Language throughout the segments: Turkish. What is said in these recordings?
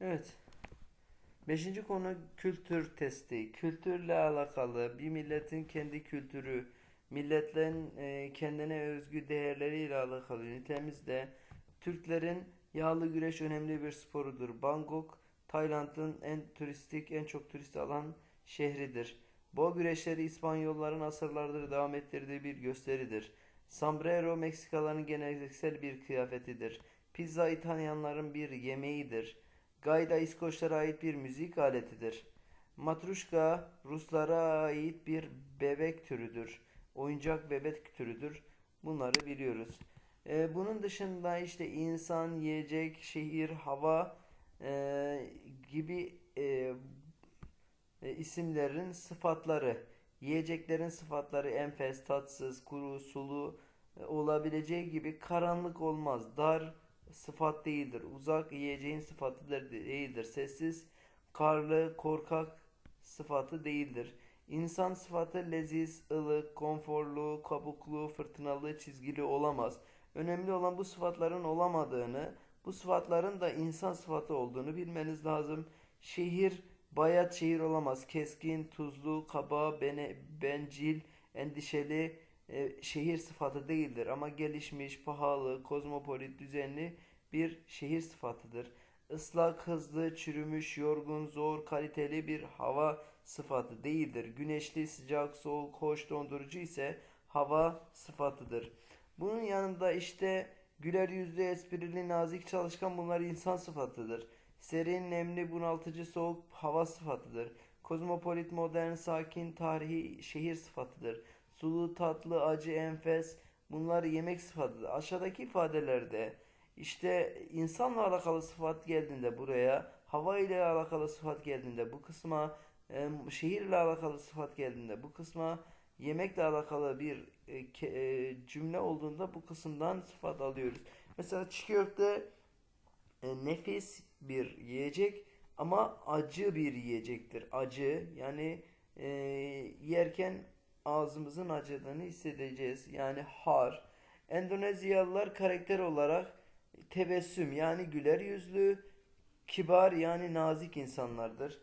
Evet. Beşinci konu kültür testi. Kültürle alakalı bir milletin kendi kültürü, milletlerin e, kendine özgü değerleriyle alakalı ünitemizde Türklerin yağlı güreş önemli bir sporudur. Bangkok, Tayland'ın en turistik, en çok turist alan şehridir. Boğa güreşleri İspanyolların asırlardır devam ettirdiği bir gösteridir. Sombrero Meksikalıların geleneksel bir kıyafetidir. Pizza İtalyanların bir yemeğidir. Gayda İskoçlara ait bir müzik aletidir. Matruşka Ruslara ait bir bebek türüdür. Oyuncak bebek türüdür. Bunları biliyoruz. Ee, bunun dışında işte insan, yiyecek, şehir, hava e, gibi e, e, isimlerin sıfatları, yiyeceklerin sıfatları enfes, tatsız, kuru, sulu e, olabileceği gibi karanlık olmaz. Dar sıfat değildir. Uzak yiyeceğin sıfatıdır değildir. Sessiz, karlı, korkak sıfatı değildir. İnsan sıfatı leziz, ılık, konforlu, kabuklu, fırtınalı, çizgili olamaz. Önemli olan bu sıfatların olamadığını, bu sıfatların da insan sıfatı olduğunu bilmeniz lazım. Şehir bayat şehir olamaz. Keskin, tuzlu, kaba, bene, bencil, endişeli e, şehir sıfatı değildir. Ama gelişmiş, pahalı, kozmopolit, düzenli bir şehir sıfatıdır. Islak, hızlı, çürümüş, yorgun, zor, kaliteli bir hava sıfatı değildir. Güneşli, sıcak, soğuk, hoş, dondurucu ise hava sıfatıdır. Bunun yanında işte güler yüzlü, esprili, nazik, çalışkan bunlar insan sıfatıdır. Serin, nemli, bunaltıcı, soğuk hava sıfatıdır. Kozmopolit, modern, sakin, tarihi şehir sıfatıdır. Sulu, tatlı, acı, enfes bunlar yemek sıfatıdır. Aşağıdaki ifadelerde işte insanla alakalı sıfat geldiğinde buraya, hava ile alakalı sıfat geldiğinde bu kısma, şehirle alakalı sıfat geldiğinde bu kısma, yemekle alakalı bir e, e, cümle olduğunda bu kısımdan sıfat alıyoruz. Mesela çiğ köfte e, nefis bir yiyecek ama acı bir yiyecektir. Acı yani yerken ağzımızın acıdığını hissedeceğiz. Yani har. Endonezyalılar karakter olarak tebessüm yani güler yüzlü, kibar yani nazik insanlardır.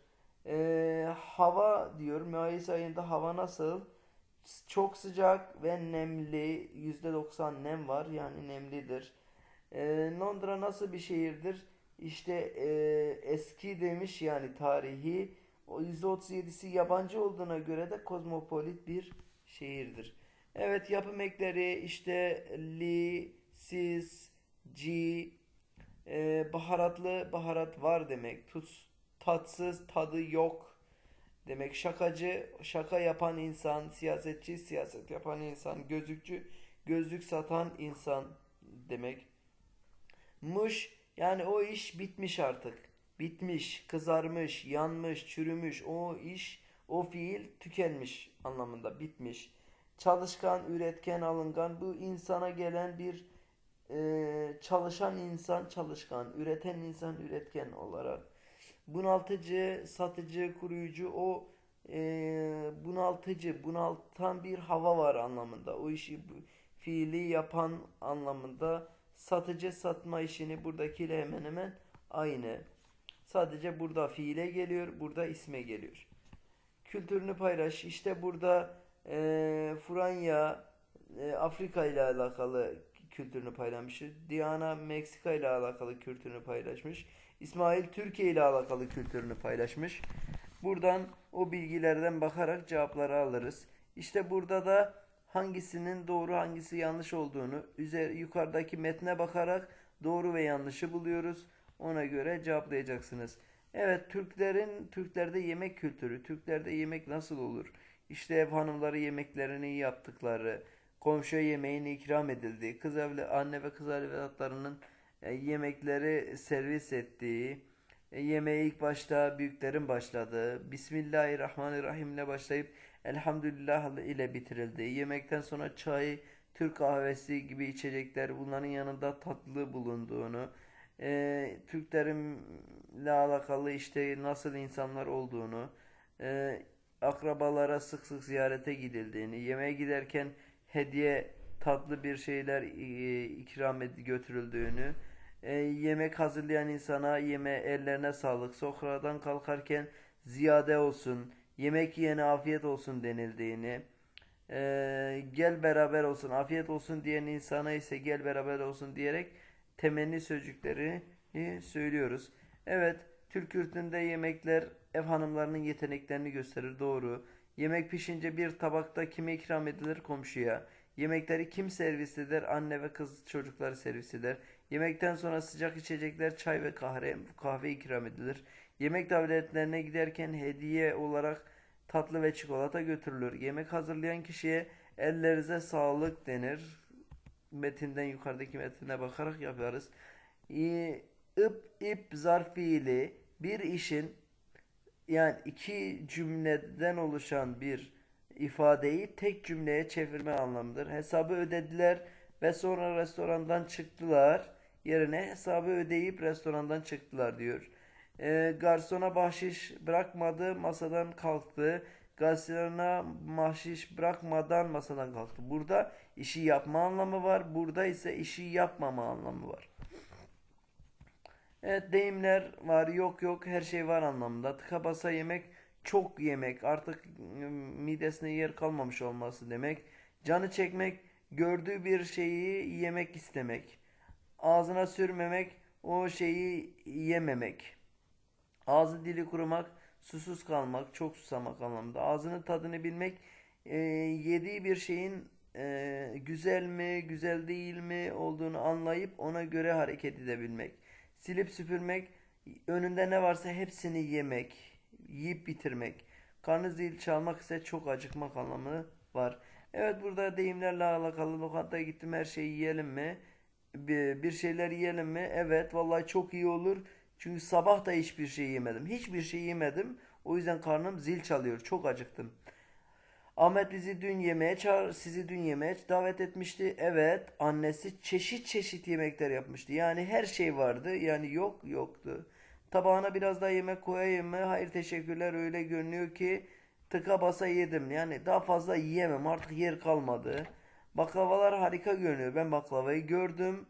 E, hava diyor Mayıs ayında hava nasıl? Çok sıcak ve nemli. %90 nem var yani nemlidir. Ee, Londra nasıl bir şehirdir? İşte e, eski demiş yani tarihi. O %37'si yabancı olduğuna göre de kozmopolit bir şehirdir. Evet yapım ekleri işte li, sis, ci, e, baharatlı baharat var demek. Tuz, tatsız tadı yok demek. Şakacı şaka yapan insan, siyasetçi siyaset yapan insan, gözlükçü gözlük satan insan demek. Mış yani o iş bitmiş artık. Bitmiş, kızarmış, yanmış, çürümüş. O iş, o fiil tükenmiş anlamında bitmiş. Çalışkan, üretken, alıngan bu insana gelen bir e, çalışan insan çalışkan, üreten insan üretken olarak. Bunaltıcı, satıcı, koruyucu o e, bunaltıcı, bunaltan bir hava var anlamında. O işi fiili yapan anlamında satıcı satma işini buradakiyle hemen hemen aynı. Sadece burada fiile geliyor, burada isme geliyor. Kültürünü paylaş. İşte burada e, Furanya e, Afrika ile alakalı kültürünü paylaşmış. Diana Meksika ile alakalı kültürünü paylaşmış. İsmail Türkiye ile alakalı kültürünü paylaşmış. Buradan o bilgilerden bakarak cevapları alırız. İşte burada da hangisinin doğru hangisi yanlış olduğunu üzer, yukarıdaki metne bakarak doğru ve yanlışı buluyoruz. Ona göre cevaplayacaksınız. Evet Türklerin Türklerde yemek kültürü. Türklerde yemek nasıl olur? İşte ev hanımları yemeklerini yaptıkları, komşuya yemeğini ikram edildiği, kız evli anne ve kız evlatlarının e, yemekleri servis ettiği, e, yemeğe ilk başta büyüklerin başladığı, Bismillahirrahmanirrahim ile başlayıp Elhamdülillah ile bitirildiği, yemekten sonra çay, Türk kahvesi gibi içecekler bunların yanında tatlı bulunduğunu, e, Türklerimle alakalı işte nasıl insanlar olduğunu, e, akrabalara sık sık ziyarete gidildiğini, yemeğe giderken hediye tatlı bir şeyler e, ikram ed götürüldüğünü, E, yemek hazırlayan insana yeme ellerine sağlık. Sofradan kalkarken ziyade olsun. Yemek yiyene afiyet olsun denildiğini. e, gel beraber olsun, afiyet olsun diyen insana ise gel beraber olsun diyerek temenni sözcüklerini söylüyoruz. Evet, Türk kültüründe yemekler ev hanımlarının yeteneklerini gösterir. Doğru. Yemek pişince bir tabakta kime ikram edilir? Komşuya. Yemekleri kim servis eder? Anne ve kız çocukları servis eder. Yemekten sonra sıcak içecekler, çay ve kahve, kahve ikram edilir. Yemek davetlerine giderken hediye olarak tatlı ve çikolata götürülür. Yemek hazırlayan kişiye ellerinize sağlık denir. Metinden yukarıdaki metine bakarak yaparız. İ- ıp ip zarf fiili bir işin yani iki cümleden oluşan bir ifadeyi tek cümleye çevirme anlamıdır. Hesabı ödediler ve sonra restorandan çıktılar. Yerine hesabı ödeyip restorandan çıktılar diyor. Ee, garsona bahşiş bırakmadı, masadan kalktı. Garsona bahşiş bırakmadan masadan kalktı. Burada işi yapma anlamı var. Burada ise işi yapmama anlamı var. Evet deyimler var yok yok her şey var anlamında. Tıka basa yemek çok yemek artık ım, midesine yer kalmamış olması demek. Canı çekmek gördüğü bir şeyi yemek istemek. Ağzına sürmemek o şeyi yememek. Ağzı dili kurumak, susuz kalmak, çok susamak anlamında. Ağzının tadını bilmek, e, yediği bir şeyin e, güzel mi, güzel değil mi olduğunu anlayıp ona göre hareket edebilmek. Silip süpürmek, önünde ne varsa hepsini yemek, yiyip bitirmek. Karnı zil çalmak ise çok acıkmak anlamı var. Evet burada deyimlerle alakalı lokantaya gittim her şeyi yiyelim mi? Bir, bir şeyler yiyelim mi? Evet vallahi çok iyi olur. Çünkü sabah da hiçbir şey yemedim. Hiçbir şey yemedim. O yüzden karnım zil çalıyor. Çok acıktım. Ahmet bizi dün yemeğe çağır, sizi dün yemeğe davet etmişti. Evet, annesi çeşit çeşit yemekler yapmıştı. Yani her şey vardı. Yani yok yoktu. Tabağına biraz daha yemek koyayım mı? Hayır teşekkürler. Öyle görünüyor ki tıka basa yedim. Yani daha fazla yiyemem. Artık yer kalmadı. Baklavalar harika görünüyor. Ben baklavayı gördüm.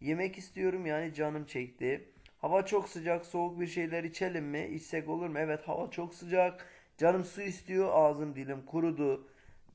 Yemek istiyorum yani canım çekti. Hava çok sıcak, soğuk bir şeyler içelim mi? İçsek olur mu? Evet, hava çok sıcak. Canım su istiyor, ağzım dilim kurudu.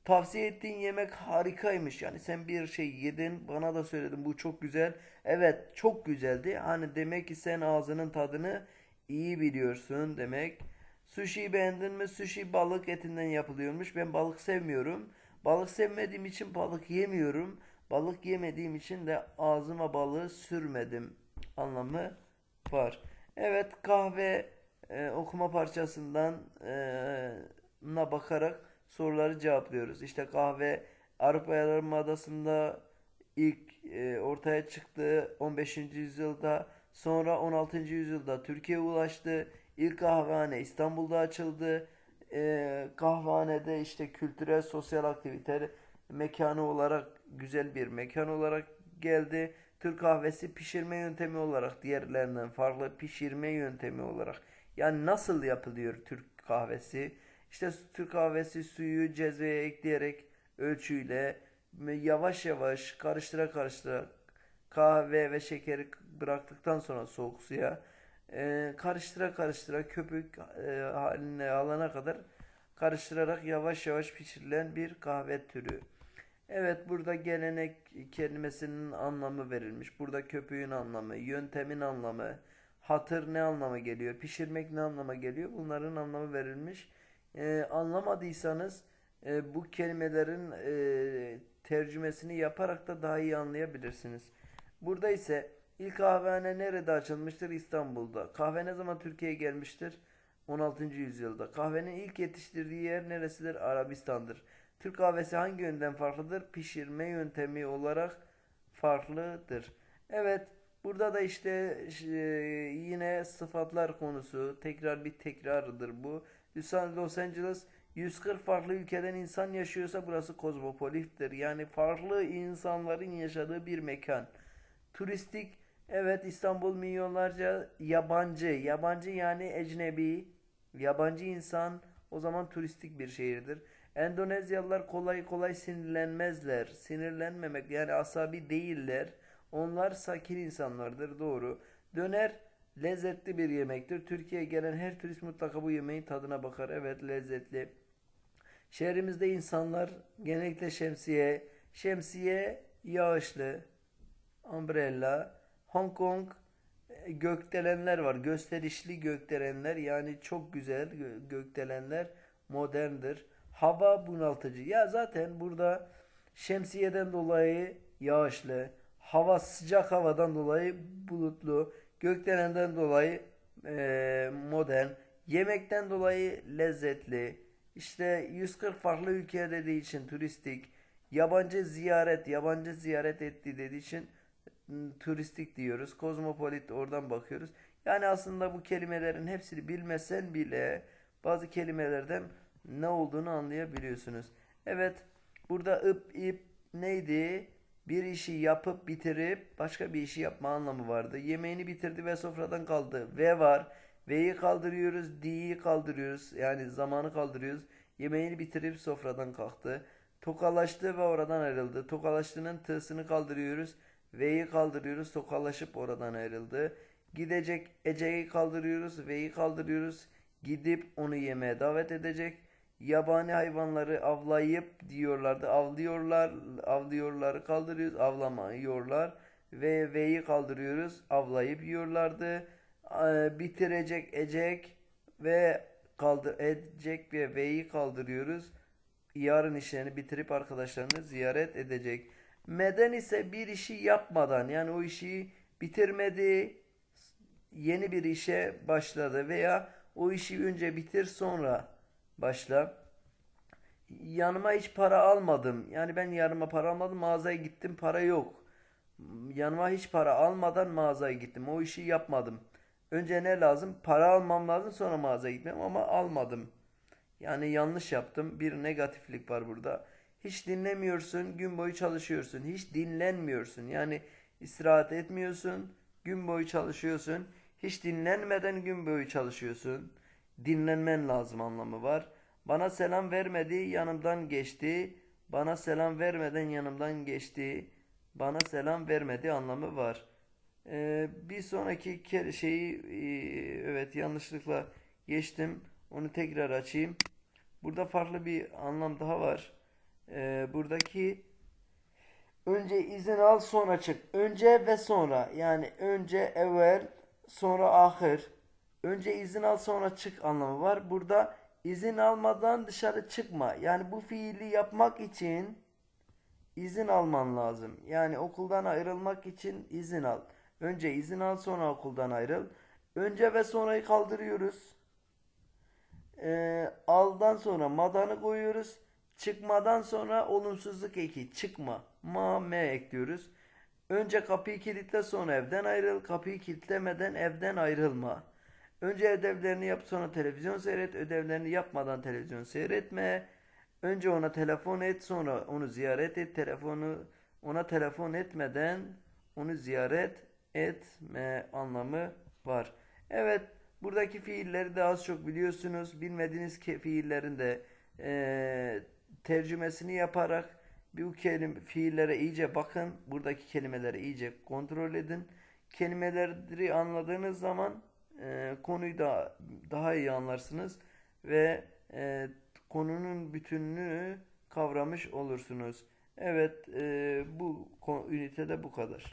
Tavsiye ettiğin yemek harikaymış. Yani sen bir şey yedin, bana da söyledin bu çok güzel. Evet, çok güzeldi. Hani demek ki sen ağzının tadını iyi biliyorsun demek. Sushi'yi beğendin mi? Sushi balık etinden yapılıyormuş. Ben balık sevmiyorum. Balık sevmediğim için balık yemiyorum. Balık yemediğim için de ağzıma balığı sürmedim anlamı var. Evet kahve e, okuma parçasından e, bakarak soruları cevaplıyoruz. İşte kahve Avrupa Yarımadası'nda ilk e, ortaya çıktı 15. yüzyılda sonra 16. yüzyılda Türkiye'ye ulaştı. İlk kahvehane İstanbul'da açıldı. E, kahvehanede işte kültürel sosyal aktivite mekanı olarak güzel bir mekan olarak geldi. Türk kahvesi pişirme yöntemi olarak diğerlerinden farklı pişirme yöntemi olarak. Yani nasıl yapılıyor Türk kahvesi? İşte Türk kahvesi suyu cezveye ekleyerek ölçüyle yavaş yavaş karıştıra karıştıra kahve ve şekeri bıraktıktan sonra soğuk suya e, karıştıra karıştıra köpük e, haline alana kadar karıştırarak yavaş yavaş pişirilen bir kahve türü. Evet burada gelenek kelimesinin anlamı verilmiş. Burada köpüğün anlamı, yöntemin anlamı, hatır ne anlama geliyor, pişirmek ne anlama geliyor bunların anlamı verilmiş. Ee, anlamadıysanız e, bu kelimelerin e, tercümesini yaparak da daha iyi anlayabilirsiniz. Burada ise ilk kahvehane nerede açılmıştır? İstanbul'da. Kahve ne zaman Türkiye'ye gelmiştir? 16. yüzyılda. Kahvenin ilk yetiştirdiği yer neresidir? Arabistan'dır. Türk kahvesi hangi yönden farklıdır? Pişirme yöntemi olarak farklıdır. Evet, burada da işte e, yine sıfatlar konusu. Tekrar bir tekrarıdır bu. Los Angeles 140 farklı ülkeden insan yaşıyorsa burası kozmopolittir. Yani farklı insanların yaşadığı bir mekan. Turistik, evet İstanbul milyonlarca yabancı. Yabancı yani ecnebi, yabancı insan o zaman turistik bir şehirdir. Endonezyalılar kolay kolay sinirlenmezler. Sinirlenmemek yani asabi değiller. Onlar sakin insanlardır. Doğru. Döner lezzetli bir yemektir. Türkiye'ye gelen her turist mutlaka bu yemeğin tadına bakar. Evet lezzetli. Şehrimizde insanlar genellikle şemsiye, şemsiye yağışlı, umbrella, Hong Kong e, gökdelenler var. Gösterişli gökdelenler yani çok güzel gö- gökdelenler moderndir. Hava bunaltıcı. Ya zaten burada şemsiyeden dolayı yağışlı, hava sıcak havadan dolayı bulutlu, gökdelenden dolayı e, modern, yemekten dolayı lezzetli. İşte 140 farklı ülke dediği için turistik, yabancı ziyaret, yabancı ziyaret etti dediği için m, turistik diyoruz. Kozmopolit oradan bakıyoruz. Yani aslında bu kelimelerin hepsini bilmesen bile bazı kelimelerden ne olduğunu anlayabiliyorsunuz. Evet, burada ıp ip neydi? Bir işi yapıp bitirip başka bir işi yapma anlamı vardı. Yemeğini bitirdi ve sofradan kaldı. Ve var. Ve'yi kaldırıyoruz, D'yi kaldırıyoruz. Yani zamanı kaldırıyoruz. Yemeğini bitirip sofradan kalktı. Tokalaştı ve oradan ayrıldı. Tokalaştığının t'sini kaldırıyoruz. V'yi kaldırıyoruz. Tokalaşıp oradan ayrıldı. Gidecek Ece'yi kaldırıyoruz. V'yi kaldırıyoruz. Gidip onu yemeğe davet edecek. Yabani hayvanları avlayıp diyorlardı. Avlıyorlar. Avlıyorları kaldırıyoruz. Avlamıyorlar. Ve V'yi kaldırıyoruz. Avlayıp yiyorlardı. Ee, Bitirecek ecek ve kaldır edecek ve V'yi kaldırıyoruz. Yarın işlerini bitirip arkadaşlarını ziyaret edecek. Meden ise bir işi yapmadan yani o işi bitirmedi, yeni bir işe başladı veya o işi önce bitir sonra başla. Yanıma hiç para almadım. Yani ben yanıma para almadım. Mağazaya gittim para yok. Yanıma hiç para almadan mağazaya gittim. O işi yapmadım. Önce ne lazım? Para almam lazım sonra mağazaya gitmem ama almadım. Yani yanlış yaptım. Bir negatiflik var burada. Hiç dinlemiyorsun, gün boyu çalışıyorsun. Hiç dinlenmiyorsun. Yani istirahat etmiyorsun, gün boyu çalışıyorsun. Hiç dinlenmeden gün boyu çalışıyorsun. Dinlenmen lazım anlamı var. Bana selam vermedi, yanımdan geçti. Bana selam vermeden yanımdan geçti. Bana selam vermedi anlamı var. Ee, bir sonraki şeyi e, evet yanlışlıkla geçtim. Onu tekrar açayım. Burada farklı bir anlam daha var. Ee, buradaki önce izin al sonra çık. Önce ve sonra yani önce evvel sonra ahir. Önce izin al sonra çık anlamı var. Burada izin almadan dışarı çıkma. Yani bu fiili yapmak için izin alman lazım. Yani okuldan ayrılmak için izin al. Önce izin al sonra okuldan ayrıl. Önce ve sonrayı kaldırıyoruz. Ee, aldan sonra madanı koyuyoruz. Çıkmadan sonra olumsuzluk eki çıkma. Ma me ekliyoruz. Önce kapıyı kilitle sonra evden ayrıl. Kapıyı kilitlemeden evden ayrılma. Önce ödevlerini yap sonra televizyon seyret. Ödevlerini yapmadan televizyon seyretme. Önce ona telefon et sonra onu ziyaret et. Telefonu ona telefon etmeden onu ziyaret etme anlamı var. Evet buradaki fiilleri de az çok biliyorsunuz. Bilmediğiniz fiillerin de eee, tercümesini yaparak bu kelim fiillere iyice bakın. Buradaki kelimeleri iyice kontrol edin. Kelimeleri anladığınız zaman eee, konuyu da daha iyi anlarsınız ve eee, konunun bütününü kavramış olursunuz. Evet, eee, bu ünitede bu kadar.